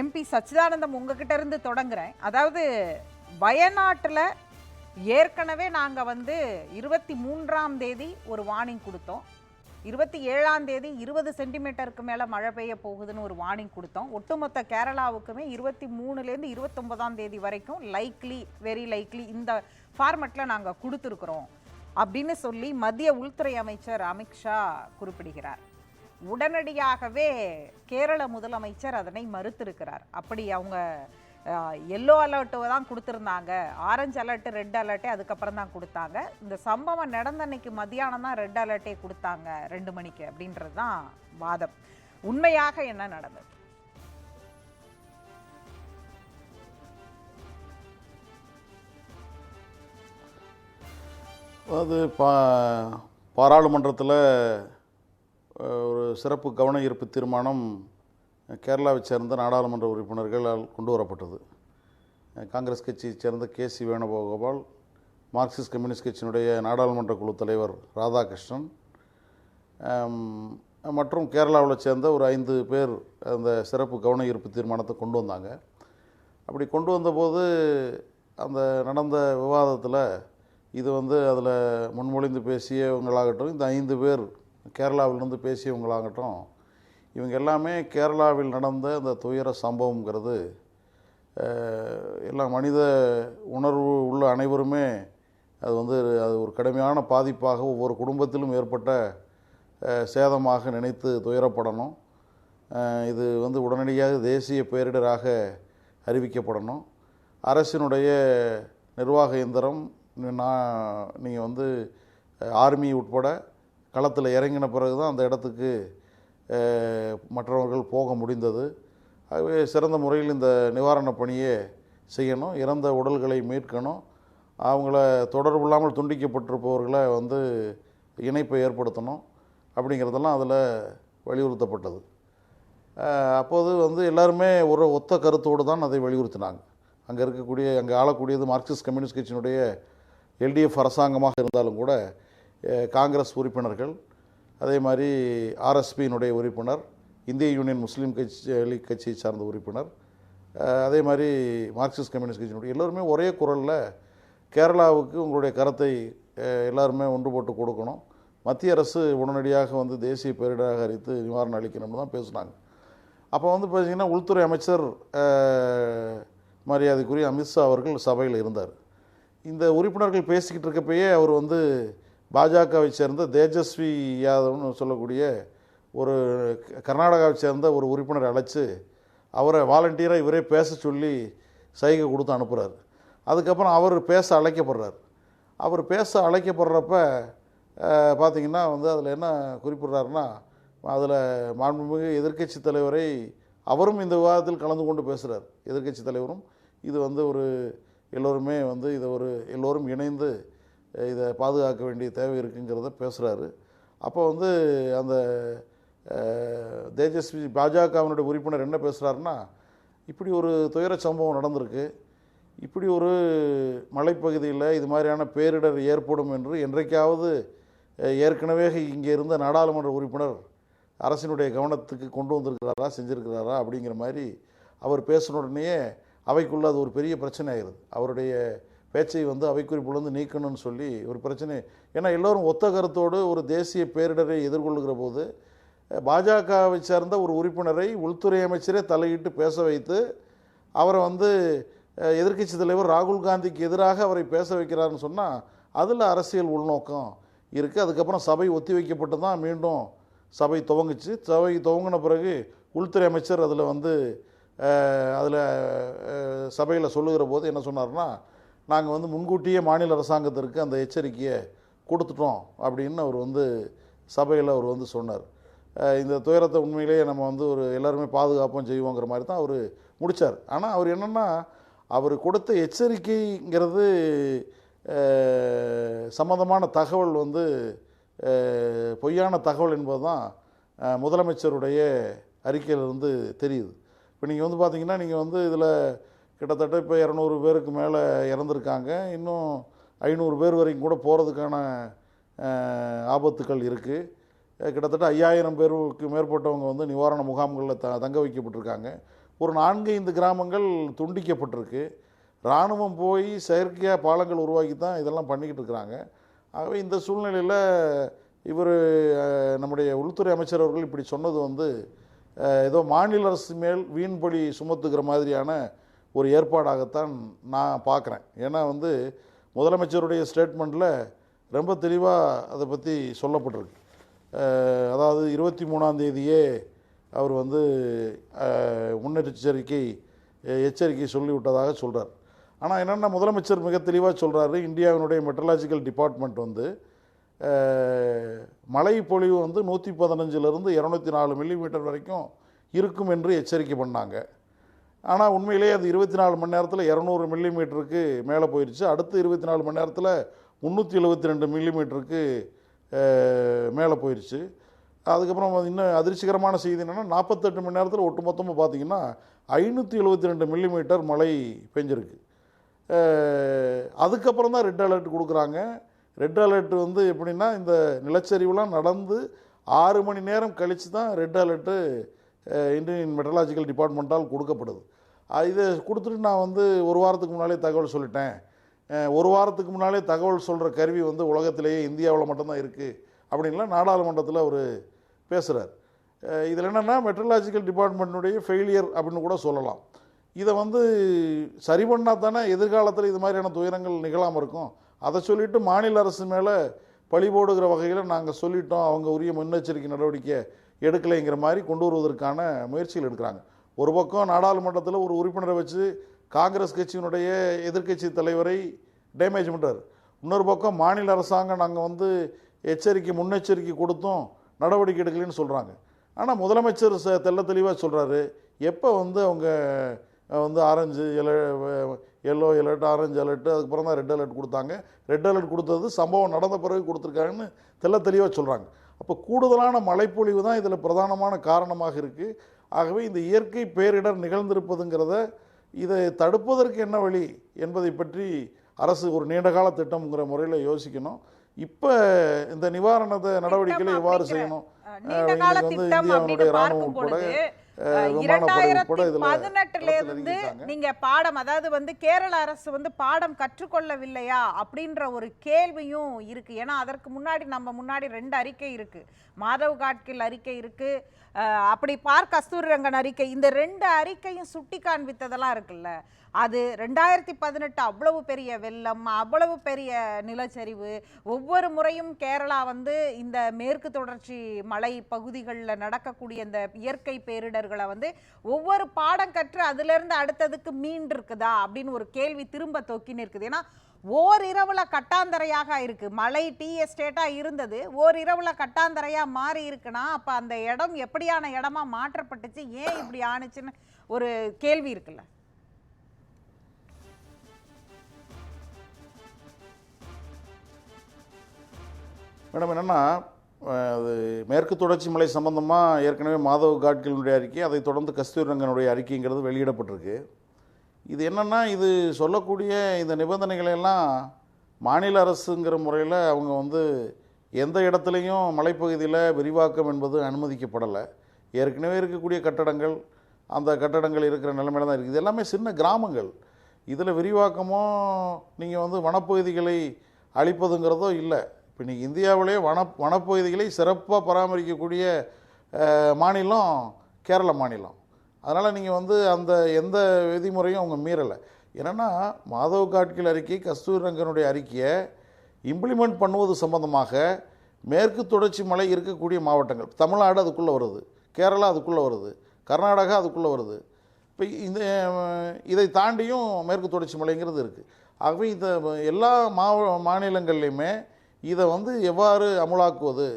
MP சச்சிதானந்தம் உங்ககிட்ட இருந்து தொடங்குறேன். அதாவது வயநாட்டில் ஏற்கனவே நாங்கள் வந்து இருபத்தி மூன்றாம் தேதி ஒரு வார்னிங் கொடுத்தோம். இருபத்தி ஏழாம் தேதி இருபது சென்டிமீட்டருக்கு மேலே மழை பெய்ய போகுதுன்னு ஒரு வார்னிங் கொடுத்தோம். ஒட்டுமொத்த கேரளாவுக்குமே இருபத்தி மூணுலேருந்து இருபத்தொன்பதாம் தேதி வரைக்கும் லைக்லி வெரி லைக்லி இந்த ஃபார்மெட்டில் நாங்கள் கொடுத்துருக்குறோம். அப்படின்னு சொல்லி மத்திய உள்துறை அமைச்சர் அமித்ஷா குறிப்பிடுகிறார். உடனடியாகவே கேரள முதலமைச்சர் அதனை மறுத்திருக்கிறார். அப்படி அவங்க எல்லோ அலர்ட்டு தான் கொடுத்துருந்தாங்க. ஆரஞ்சு அலர்ட்டு ரெட் அலர்ட்டே அதுக்கப்புறம் தான் கொடுத்தாங்க. இந்த சம்பவம் நடந்த அன்னைக்கு மத்தியானம் தான் ரெட் அலர்ட்டே கொடுத்தாங்க ரெண்டு மணிக்கு அப்படின்றது தான் வாதம். உண்மையாக என்ன நடந்தது? அது பா பாராளுமன்றத்தில் ஒரு சிறப்பு கவன ஈர்ப்பு தீர்மானம் கேரளாவைச் சேர்ந்த நாடாளுமன்ற உறுப்பினர்களால் கொண்டு வரப்பட்டது. காங்கிரஸ் கட்சியைச் சேர்ந்த K C Venugopal Marxist Communist கட்சியினுடைய நாடாளுமன்ற குழு தலைவர் ராதாகிருஷ்ணன் மற்றும் கேரளாவில் சேர்ந்த ஒரு ஐந்து பேர் அந்த சிறப்பு கவன ஈர்ப்பு தீர்மானத்தை கொண்டு வந்தாங்க. அப்படி கொண்டு வந்தபோது அந்த நடந்த விவாதத்தில் இது வந்து அதில் முன்மொழிந்து பேசியவங்களாகட்டும் இந்த ஐந்து பேர் கேரளாவிலிருந்து பேசியவங்களாகட்டும் இவங்க எல்லாமே கேரளாவில் நடந்த அந்த துயர சம்பவங்கிறது எல்லா மனித உணர்வு உள்ள அனைவருமே அது வந்து அது ஒரு கடுமையான பாதிப்பாக ஒவ்வொரு குடும்பத்திலும் ஏற்பட்ட சேதமாக நினைத்து துயரப்படணும். இது வந்து உடனடியாக தேசிய பேரிடராக அறிவிக்கப்படணும். அரசினுடைய நிர்வாக இயந்திரம் நான் நீங்கள் வந்து ஆர்மி உட்பட களத்தில் இறங்கின பிறகு தான் அந்த இடத்துக்கு மற்றவர்கள் போக முடிந்தது. ஆகவே சிறந்த முறையில் இந்த நிவாரணப் பணியை செய்யணும். இறந்த உடல்களை மீட்கணும். அவங்கள தொடர்பு இல்லாமல் துண்டிக்கப்பட்டிருப்பவர்களை வந்து இணைப்பை ஏற்படுத்தணும் அப்படிங்கிறதெல்லாம் அதில் வலியுறுத்தப்பட்டது. அப்போது வந்து எல்லாருமே ஒரு ஒத்த கருத்தோடு தான் அதை வலியுறுத்தினாங்க. அங்கே இருக்கக்கூடிய அங்கே ஆளக்கூடியது மார்க்சிஸ்ட் கம்யூனிஸ்ட் கட்சியினுடைய எல்டிஎஃப் அரசாங்கமாக இருந்தாலும் கூட காங்கிரஸ் உறுப்பினர்கள் அதே மாதிரி ஆர்எஸ்பியினுடைய உறுப்பினர் இந்திய யூனியன் முஸ்லீம் கட்சி லீக் கட்சியை சார்ந்த உறுப்பினர் அதே மாதிரி மார்க்சிஸ்ட் கம்யூனிஸ்ட் கட்சியினுடைய எல்லோருமே ஒரே குரலில் கேரளாவுக்கு உங்களுடைய கருத்தை எல்லாருமே ஒன்று போட்டு கொடுக்கணும். மத்திய அரசு உடனடியாக வந்து தேசிய பேரிடராக அறிவித்து நிவாரணம் அளிக்கணும்னு தான் பேசுனாங்க. அப்போ வந்து பார்த்தீங்கன்னா உள்துறை அமைச்சர் மரியாதைக்குரிய அமித்ஷா அவர்கள் சபையில் இருந்தார். இந்த உறுப்பினர்கள் பேசிக்கிட்டு இருக்கப்பயே அவர் வந்து பாஜகவை சேர்ந்த தேஜஸ்வி யாதவ்னு சொல்லக்கூடிய ஒரு கர்நாடகாவை சேர்ந்த ஒரு உறுப்பினரை அழைச்சி அவரை வாலண்டியராக இவரே பேச சொல்லி சைகை கொடுத்து அனுப்புகிறார் அதுக்கப்புறம் அவர் பேச அழைக்கப்படுறார். அவர் பேச அழைக்கப்படுறப்ப பார்த்திங்கன்னா பார்த்தீங்கன்னா வந்து அதில் என்ன குறிப்பிட்றாருன்னா அதில் மாண்புமிகு எதிர்க்கட்சி தலைவரை அவரும் இந்த விவாதத்தில் கலந்து கொண்டு பேசுகிறார் எதிர்க்கட்சி தலைவரும் இது வந்து ஒரு எல்லோருமே வந்து இதை ஒரு எல்லோரும் இணைந்து இதை பாதுகாக்க வேண்டிய தேவை இருக்குங்கிறத பேசுகிறாரு அப்போ வந்து அந்த தேஜஸ்வி பாஜகவினுடைய உறுப்பினர் என்ன பேசுகிறாருன்னா இப்படி ஒரு துயர சம்பவம் நடந்திருக்கு. இப்படி ஒரு மலைப்பகுதியில் இது மாதிரியான பேரிடர் ஏற்படும் என்று என்றைக்காவது ஏற்கனவே இங்கே இருந்த நாடாளுமன்ற உறுப்பினர் அரசினுடைய கவனத்துக்கு கொண்டு வந்திருக்கிறாரா செஞ்சுருக்கிறாரா அப்படிங்கிற மாதிரி அவர் பேசின உடனேயே அவைக்குள்ள அது ஒரு பெரிய பிரச்சனை ஆயிடுது. அவருடைய பேச்சை வந்து அவைக்குறிப்புலேருந்து நீக்கணும்னு சொல்லி ஒரு பிரச்சனை. ஏன்னா எல்லோரும் ஒத்த கருத்தோடு ஒரு தேசிய பேரிடரை எதிர்கொள்கிற போது பாஜகவை சேர்ந்த ஒரு உறுப்பினரை உள்துறை அமைச்சரே தலையிட்டு பேச வைத்து அவரை வந்து எதிர்கட்சி எதிர்க்கட்சி தலைவர் ராகுல் காந்திக்கு எதிராக அவரை பேச வைக்கிறாருன்னு சொன்னால் அதில் அரசியல் உள்நோக்கம் இருக்குது அதுக்கப்புறம் சபை ஒத்தி வைக்கப்பட்டு தான் மீண்டும் சபை துவங்குச்சு. சபை துவங்கின பிறகு உள்துறை அமைச்சர் அதில் வந்து அதில் சபையில் சொல்லுகிற போது என்ன சொன்னார்னா நாங்கள் வந்து முன்கூட்டியே மாநில அரசாங்கத்திற்கு அந்த எச்சரிக்கையை கொடுத்துட்டோம் அப்படின்னு அவர் வந்து சபையில் அவர் வந்து சொன்னார். இந்த துயரத்தை உண்மையிலேயே நம்ம வந்து ஒரு எல்லாருமே பாதுகாப்போம் செய்வோங்கிற மாதிரி தான் அவர் முடித்தார் ஆனால் அவர் என்னென்னா அவர் கொடுத்த எச்சரிக்கைங்கிறது சம்மந்தமான தகவல் வந்து பொய்யான தகவல் என்பது தான் முதலமைச்சருடைய அறிக்கையிலிருந்து தெரியுது. இப்போ நீங்கள் வந்து பார்த்தீங்கன்னா நீங்கள் வந்து இதில் கிட்டத்தட்ட இப்போ இரநூறு பேருக்கு மேலே இறந்துருக்காங்க. இன்னும் ஐநூறு பேர் வரைக்கும் கூட போகிறதுக்கான ஆபத்துக்கள் இருக்குது கிட்டத்தட்ட ஐயாயிரம் பேருக்கு மேற்பட்டவங்க வந்து நிவாரண முகாம்களில் த தங்க வைக்கப்பட்டிருக்காங்க. ஒரு நான்கு ஐந்து கிராமங்கள் துண்டிக்கப்பட்டிருக்கு. இராணுவம் போய் செயற்கையாக பாலங்கள் உருவாக்கி தான் இதெல்லாம் பண்ணிக்கிட்டு இருக்கிறாங்க ஆகவே இந்த சூழ்நிலையில் இவர் நம்முடைய உள்துறை அமைச்சர் அவர்கள் இப்படி சொன்னது வந்து ஏதோ மாநில அரசு மேல் வீண்பழி சுமத்துகிற மாதிரியான ஒரு ஏற்பாடாகத்தான் நான் பார்க்குறேன். ஏன்னா வந்து முதலமைச்சருடைய ஸ்டேட்மெண்ட்டில் ரொம்ப தெளிவாக அதை பற்றி சொல்லப்பட்டிருக்கு. அதாவது இருபத்தி மூணாம் தேதியே அவர் வந்து முன்னெச்சரிக்கை எச்சரிக்கை சொல்லிவிட்டதாக சொல்கிறார் ஆனால் என்னென்னா முதலமைச்சர் மிக தெளிவாக சொல்கிறாரு இந்தியாவினுடைய மெட்ரலாஜிக்கல் டிபார்ட்மெண்ட் வந்து மழை பொழிவு வந்து நூற்றி பதினஞ்சிலிருந்து இரநூத்தி நாலு மில்லிமீட்டர் வரைக்கும் இருக்கும் என்று எச்சரிக்கை பண்ணாங்க. ஆனால் உண்மையிலேயே அது இருபத்தி நாலு மணி நேரத்தில் இரநூறு மில்லிமீட்டருக்கு மேலே போயிடுச்சு அடுத்து இருபத்தி நாலு மணி நேரத்தில் முந்நூற்றி எழுபத்தி ரெண்டு மில்லிமீட்டருக்கு மேலே போயிடுச்சு அதுக்கப்புறம் இன்னும் அதிர்ச்சிகரமான செய்தி என்னென்னா நாற்பத்தெட்டு மணி நேரத்தில் ஒட்டுமொத்தமாக பார்த்தீங்கன்னா ஐநூற்றி எழுபத்தி ரெண்டு மில்லிமீட்டர் மழை பெஞ்சிருக்கு. அதுக்கப்புறம் தான் ரெட் அலர்ட் கொடுக்குறாங்க. ரெட் அலர்ட் வந்து எப்படின்னா இந்த நிலச்சரிவுலாம் நடந்து ஆறு மணி நேரம் கழித்து தான் ரெட் அலர்ட்டு இந்தியன் மெட்ரலாஜிக்கல் டிபார்ட்மெண்ட்டால் கொடுக்கப்படுது. இதை கொடுத்துட்டு நான் வந்து ஒரு வாரத்துக்கு முன்னாலே தகவல் சொல்லிட்டேன். ஒரு வாரத்துக்கு முன்னாலே தகவல் சொல்கிற கருவி வந்து உலகத்திலேயே இந்தியாவில் மட்டும்தான் இருக்குது அப்படின்லாம் நாடாளுமன்றத்தில் அவர் பேசுகிறார் இதில் என்னென்னா மெட்ரலாஜிக்கல் டிபார்ட்மெண்ட்டுடைய ஃபெயிலியர் அப்படின்னு கூட சொல்லலாம். இதை வந்து சரி பண்ணால் தானே எதிர்காலத்தில் இது மாதிரியான துயரங்கள் நிகழாமல் இருக்கும். அதை சொல்லிட்டு மாநில அரசு மேலே பழி போடுகிற வகையில் நாங்கள் சொல்லிட்டோம். அவங்க உரிய முன்னெச்சரிக்கை நடவடிக்கை எடுக்கலைங்கிற மாதிரி கொண்டு வருவதற்கான முயற்சிகள் எடுக்கிறாங்க. ஒரு பக்கம் நாடாளுமன்றத்தில் ஒரு உறுப்பினரை வச்சு காங்கிரஸ் கட்சியினுடைய எதிர்க்கட்சி தலைவரை டேமேஜ் பண்ணுறார் இன்னொரு பக்கம் மாநில அரசாங்கம் நாங்கள் வந்து எச்சரிக்கை முன்னெச்சரிக்கை கொடுத்தோம் நடவடிக்கை எடுக்கலைன்னு சொல்கிறாங்க ஆனால் முதலமைச்சர் ச தெல்ல தெளிவாக சொல்கிறாரு எப்போ வந்து அவங்க வந்து ஆரஞ்சு எல எல்லோ அலர்ட் ஆரஞ்சு அலர்ட்டு அதுக்கப்புறம் தான் ரெட் அலர்ட் கொடுத்தாங்க. ரெட் அலர்ட் கொடுத்தது சம்பவம் நடந்த பிறகு கொடுத்துருக்காங்கன்னு தெல்ல தெளிவாக சொல்கிறாங்க அப்போ கூடுதலான மழைப்பொழிவு தான் இதில் பிரதானமான காரணமாக இருக்குது ஆகவே இந்த இயற்கை பேரிடர் நிகழ்ந்திருப்பதுங்கிறத இதை தடுப்பதற்கு என்ன வழி என்பதை பற்றி அரசு ஒரு நீண்டகால திட்டம்ங்கிற முறையில் யோசிக்கணும். இப்போ இந்த நிவாரண நடவடிக்கைகளை எவ்வாறு செய்யணும். வந்து இந்தியாவினுடைய ராணுவம் கூட, பொழுது அஹ், அஹ், விமானப்படை உட்பட இரண்டாயிரத்தி இதுல பதினெட்டுல களத்தில் இருந்து இறங்கியிருக்காங்க. நீங்க பாடம் அதாவது வந்து கேரள அரசு வந்து பாடம் கற்றுக்கொள்ளவில்லையா அப்படின்ற ஒரு கேள்வியும் இருக்கு. ஏன்னா அதற்கு முன்னாடி நம்ம முன்னாடி ரெண்டு அறிக்கை இருக்கு. மாதவ் காட்கில் அறிக்கை இருக்கு. அஹ், அப்படி பார் கஸ்தூரி ரங்கன் அறிக்கை. இந்த ரெண்டு அறிக்கையும் சுட்டி காண்பித்ததெல்லாம் இருக்குல்ல. அது ரெண்டாயிரத்தி பதினெட்டு அவ்வளவு பெரிய வெள்ளம் அவ்வளவு பெரிய நிலச்சரிவு. ஒவ்வொரு முறையும் கேரளா வந்து இந்த மேற்கு தொடர்ச்சி மலை பகுதிகளில் நடக்கக்கூடிய இந்த இயற்கை பேரிடர்களை வந்து ஒவ்வொரு பாடம் கற்று அதிலிருந்து அடுத்ததுக்கு மீண்டு இருக்குதா அப்படின்னு ஒரு கேள்வி திரும்ப தொக்கின்னு இருக்குது ஏன்னா ஓரிரவுல கட்டாந்தரையாக இருக்கு. மலை டீ எஸ்டேட்டா இருந்தது. ஓரிரவுல கட்டாந்தரையா மாறி இருக்குன்னா அப்ப அந்த இடம் எப்படியான இடமா மாற்றப்பட்டுச்சு? ஏன் இப்படி ஆணுச்சுன்னு ஒரு கேள்வி இருக்குல்ல. மேடம் என்னென்னா அது மேற்கு தொடர்ச்சி மலை சம்பந்தமாக ஏற்கனவே மாதவ் காட்கிலினுடைய அறிக்கை அதை தொடர்ந்து கஸ்தூரி ரங்கனுடைய அறிக்கைங்கிறது வெளியிடப்பட்டிருக்கு. இது என்னென்னா இது சொல்லக்கூடிய இந்த நிபந்தனைகளை எல்லாம் மாநில அரசுங்கிற முறையில் அவங்க வந்து எந்த இடத்துலையும் மலைப்பகுதியில் விரிவாக்கம் என்பது அனுமதிக்கப்படலை. ஏற்கனவே இருக்கக்கூடிய கட்டடங்கள் அந்த கட்டடங்கள் இருக்கிற நிலைமையில தான் இருக்குது இது எல்லாமே சின்ன கிராமங்கள். இதில் விரிவாக்கமோ நீங்கள் வந்து வனப்பகுதிகளை அழிப்பதுங்கிறதோ இல்லை. இப்போ நீங்கள் இந்தியாவிலே வன வனப்பகுதிகளை சிறப்பாக பராமரிக்கக்கூடிய மாநிலம் கேரள மாநிலம். அதனால் நீங்கள் வந்து அந்த எந்த விதிமுறையும் அவங்க மீறலை. என்னென்னா மாதவ் காட்கில் அறிக்கை கஸ்தூரி ரங்கனுடைய அறிக்கையை இம்ப்ளிமெண்ட் பண்ணுவது சம்பந்தமாக மேற்கு தொடர்ச்சி மலை இருக்கக்கூடிய மாவட்டங்கள் தமிழ்நாடு அதுக்குள்ளே வருது கேரளா அதுக்குள்ளே வருது கர்நாடகா அதுக்குள்ளே வருது. இப்போ இந்த இதை தாண்டியும் மேற்கு தொடர்ச்சி மலைங்கிறது இருக்குது ஆகவே இந்த எல்லா மாவ மாநிலங்கள்லையுமே இதை வந்து எவ்வாறு அமுலாக்குவது?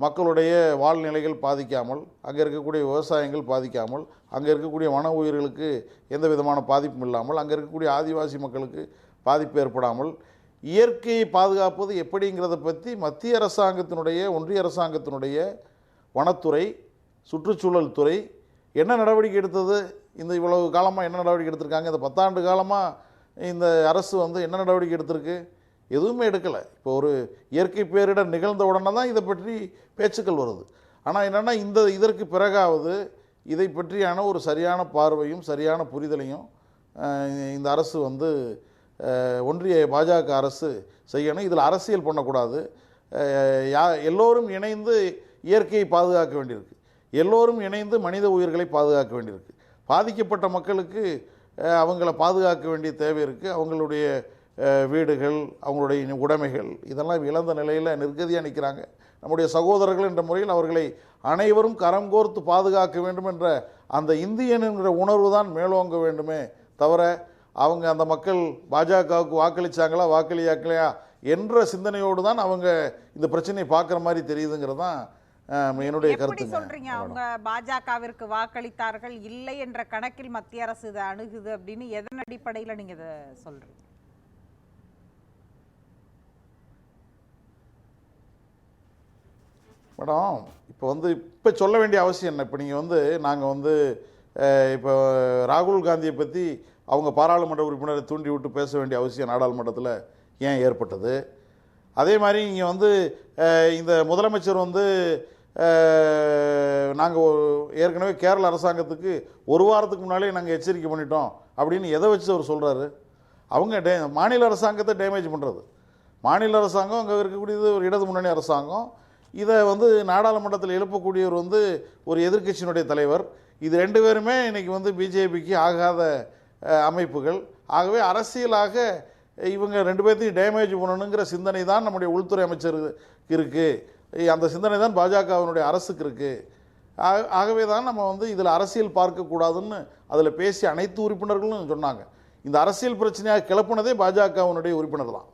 மக்களுடைய வாழ்நிலைகள் பாதிக்காமல் அங்கே இருக்கக்கூடிய விவசாயங்கள் பாதிக்காமல் அங்கே இருக்கக்கூடிய வன உயிர்களுக்கு எந்த விதமான பாதிப்பும் இல்லாமல் அங்கே இருக்கக்கூடிய ஆதிவாசி மக்களுக்கு பாதிப்பு ஏற்படாமல் இயற்கையை பாதுகாப்பது எப்படிங்கிறத பற்றி மத்திய அரசாங்கத்தினுடைய ஒன்றிய அரசாங்கத்தினுடைய வனத்துறை சுற்றுச்சூழல் துறை என்ன நடவடிக்கை எடுத்தது? இந்த இவ்வளவு காலமாக என்ன நடவடிக்கை எடுத்திருக்காங்க? இந்த பத்தாண்டு காலமாக இந்த அரசு வந்து என்ன நடவடிக்கை எடுத்திருக்கு? எதுவுமே எடுக்கலை. இப்போ ஒரு இயற்கை பேரிடர் நிகழ்ந்த உடனே தான் இதை பற்றி பேச்சுக்கள் வருது. ஆனால் என்னென்னா இந்த இதற்கு பிறகாவது இதை பற்றியான ஒரு சரியான பார்வையும் சரியான புரிதலையும் இந்த அரசு வந்து ஒன்றிய பாஜக அரசு செய்யணும். இதில் அரசியல் பண்ணக்கூடாது. யா எல்லோரும் இணைந்து இயற்கையை பாதுகாக்க வேண்டியிருக்கு. எல்லோரும் இணைந்து மனித உயிர்களை பாதுகாக்க வேண்டியிருக்கு. பாதிக்கப்பட்ட மக்களுக்கு அவங்கள பாதுகாக்க வேண்டிய தேவை இருக்குது அவங்களுடைய வீடுகள் அவங்களுடைய உடைமைகள் இதெல்லாம் இழந்த நிலையில் நிர்கதியாக நிற்கிறாங்க நம்முடைய சகோதரர்கள் என்ற முறையில் அவர்களை அனைவரும் கரம் கோர்த்து பாதுகாக்க வேண்டும் என்ற அந்த இந்தியன் என்கிற உணர்வு தான் மேலோங்க வேண்டுமே தவிர அவங்க அந்த மக்கள் பாஜகவுக்கு வாக்களிச்சாங்களா வாக்களியாக்கலையா என்ற சிந்தனையோடு தான் அவங்க இந்த பிரச்சனையை பார்க்குற மாதிரி தெரியுதுங்கிறது தான் என்னுடைய எப்படி கருத்துங்க. சொல்றீங்க? அவங்க பாஜகவிற்கு வாக்களித்தார்கள் இல்லை என்ற கணக்கில் மத்திய அரசு இதை அணுகுது அப்படின்னு எதன் அடிப்படையில நீங்க இதை சொல்றீங்க? மேடம் இப்போ வந்து இப்போ சொல்ல வேண்டிய அவசியம் என்ன? இப்போ நீங்கள் வந்து நாங்கள் வந்து இப்போ ராகுல் காந்தியை பற்றி அவங்க பாராளுமன்ற உறுப்பினரை தூண்டி விட்டு பேச வேண்டிய அவசியம் நாடாளுமன்றத்தில் ஏன் ஏற்பட்டது? அதே மாதிரி இங்கே வந்து இந்த முதலமைச்சர் வந்து நாங்கள் ஏற்கனவே கேரள அரசாங்கத்துக்கு ஒரு வாரத்துக்கு முன்னாலே நாங்கள் எச்சரிக்கை பண்ணிட்டோம் அப்படின்னு எதை வச்சு அவர் சொல்கிறாரு அவங்க டே மாநில அரசாங்கத்தை டேமேஜ் பண்ணுறது மாநில அரசாங்கம் அங்கே இருக்கக்கூடியது ஒரு இடது முன்னணி அரசாங்கம். இதை வந்து நாடாளுமன்றத்தில் எழுப்பக்கூடியவர் வந்து ஒரு எதிர்க்கட்சியினுடைய தலைவர். இது ரெண்டு பேருமே இன்றைக்கி வந்து பிஜேபிக்கு ஆகாத அமைப்புகள். ஆகவே அரசியலாக இவங்க ரெண்டு பேர்த்தையும் டேமேஜ் பண்ணணுங்கிற சிந்தனை தான் நம்முடைய உள்துறை அமைச்சருக்கு இருக்குது அந்த சிந்தனை தான் பாஜகவினுடைய அரசுக்கு இருக்குது ஆக- ஆகவே தான் நம்ம வந்து இதில் அரசியல் பார்க்கக்கூடாதுன்னு அதில் பேசிய அனைத்து உறுப்பினர்களும் சொன்னாங்க. இந்த அரசியல் பிரச்சனையாக கிளப்புனதே பாஜகவினுடைய உறுப்பினர் தான்.